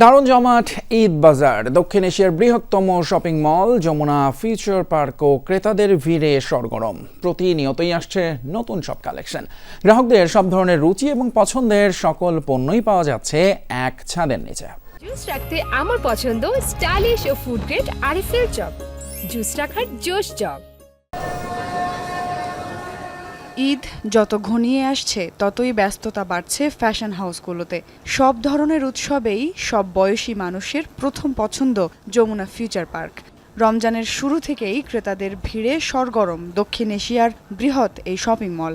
দারুণ জমাট ঈদ বাজার। দক্ষিণ এশিয়ার বৃহত্তম shopping mall, Jamuna future park ও ক্রেতাদের ভিড়ে সরগরম। প্রতিনিয়তই আসছে নতুন সব কালেকশন। গ্রাহকদের সব ধরনের রুচি এবং পছন্দের সকল পণ্যই পাওয়া যাচ্ছে এক ছাদের নিচে। জুস রাখতে আমার পছন্দ স্টাইলিশ ও ফুড গ্রেড আরিফেল চপ। জুস রাখার জোশ জগ ঈদ যত ঘনিয়ে আসছে, ততই ব্যস্ততা বাড়ছে ফ্যাশন হাউসগুলোতে। সব ধরনের উৎসবেই সব বয়সী মানুষের প্রথম পছন্দ যমুনা ফিউচার পার্ক। রমজানের শুরু থেকেই ক্রেতাদের ভিড়ে সরগরম দক্ষিণ এশিয়ার বৃহৎ এই শপিং মল।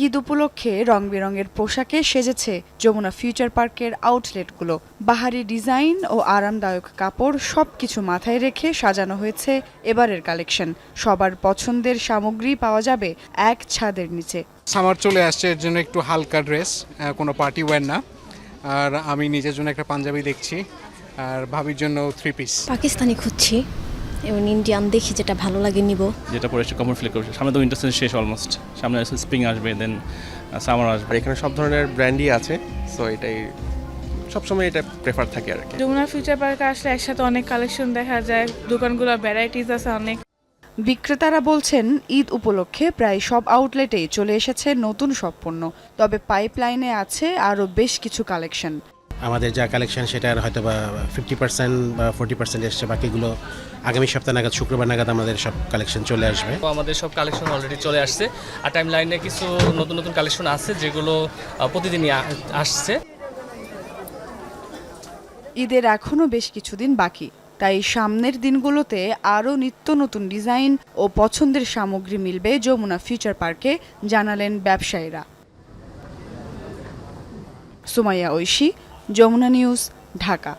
ঈদ উপলক্ষে রং বেরঙের পোশাকে সেজেছে যমুনা ফিউচার পার্কের আউটলেটগুলো। বাহারি ডিজাইন ও আরামদায়ক কাপড় সব কিছু মাথায় রেখে সাজানো হয়েছে এবারের কালেকশন। সবার পছন্দের সামগ্রী পাওয়া যাবে এক ছাদের নিচে। সামার চলে আসছে এর জন্য একটু হালকা ড্রেস কোনো পার্টি ওয়্যার না। আর আমি নিজের জন্য একটা পাঞ্জাবি দেখছি আর ভাবির জন্য থ্রি পিস পাকিস্তানি খুঁজছি। এবং ইন্ডিয়ান দেখি যেটা ভালো লাগে নিব। যেটা পরে একটু কমফোর্ট ফিল করছে সামনে তো উইন্টার সিজন শেষ অলমোস্ট সামনে আসলে স্প্রিং আসবে দেন সামার আসবে। এখানে সব ধরনের ব্র্যান্ডই আছে সো এটাই সবসময় এটা প্রেফার থাকে আর কি। যমুনা ফিউচার পার্কে আসলে একসাথে অনেক কালেকশন দেখা যায় দোকানগুলো ভ্যারাইটিস আছে অনেক। বিক্রেতারা বলছেন ঈদ উপলক্ষে প্রায় সব আউটলেটেই চলে এসেছে নতুন সব পণ্য তবে পাইপলাইনে আছে আরও বেশ কিছু কালেকশন আমাদের যা কালেকশন সেটার হয়তো বা ফিফটি পার্সেন্ট বা ফোর্টি পার্সেন্ট এসছে বাকিগুলো আগামী সপ্তাহ নাগাদ শুক্রবার নাগাদ আমাদের সব কালেকশন চলে আসবে। তো আমাদের সব কালেকশন অলরেডি চলে আসছে। আর টাইম লাইনে কিছু নতুন নতুন কালেকশন আছে যেগুলো প্রতিদিনই আসছে। ঈদের এখনও বেশ কিছুদিন বাকি। তাই সামনের দিনগুলোতে আরও নিত্য নতুন ডিজাইন ও পছন্দের সামগ্রী মিলবে যমুনা ফিউচার পার্কে জানালেন ব্যবসায়ীরা। সুমাইয়া ঐশী যমুনা নিউজ ঢাকা।